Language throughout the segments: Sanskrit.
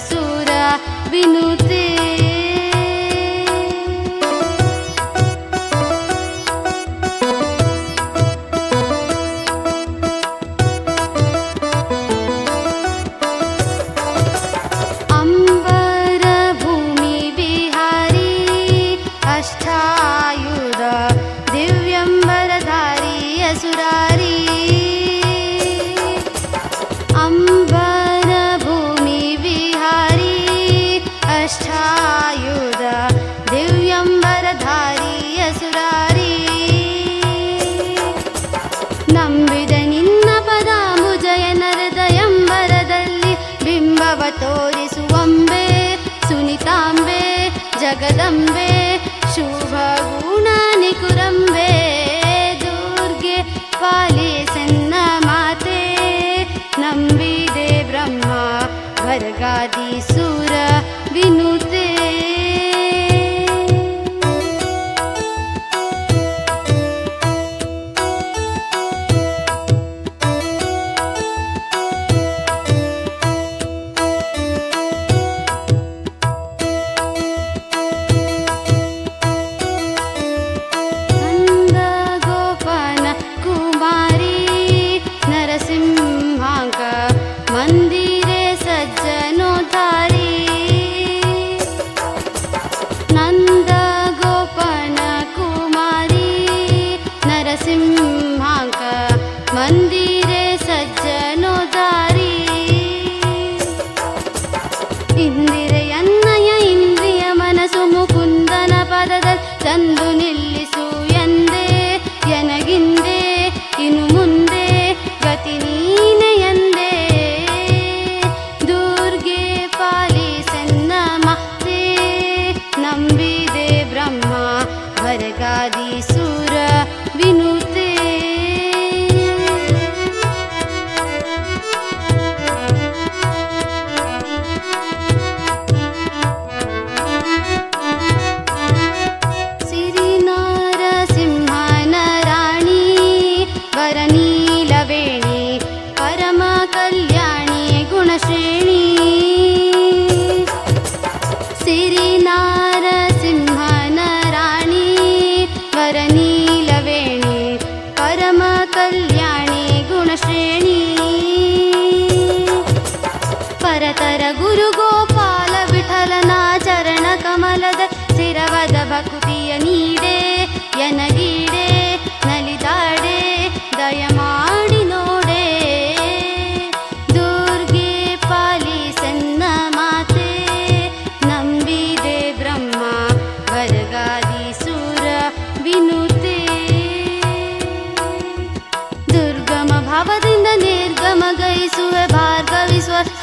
fissura, vinuti. जगदम्बे शुभगुणानिकुरम्बे दुर्गे पालिसन्न माते नम्बिदे ब्रह्मा भर्गादिसूर विनुते ನನ್ನ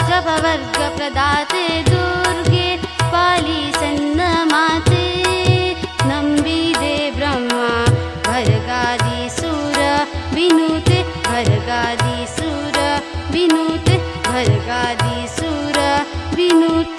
जगवर्ग दुर्गे पाली सन्नमात् नम्बि दे ब्रह्मा भरगादि सुर विनुत भरगादि सुर विनुते भरगादि सुर विनुत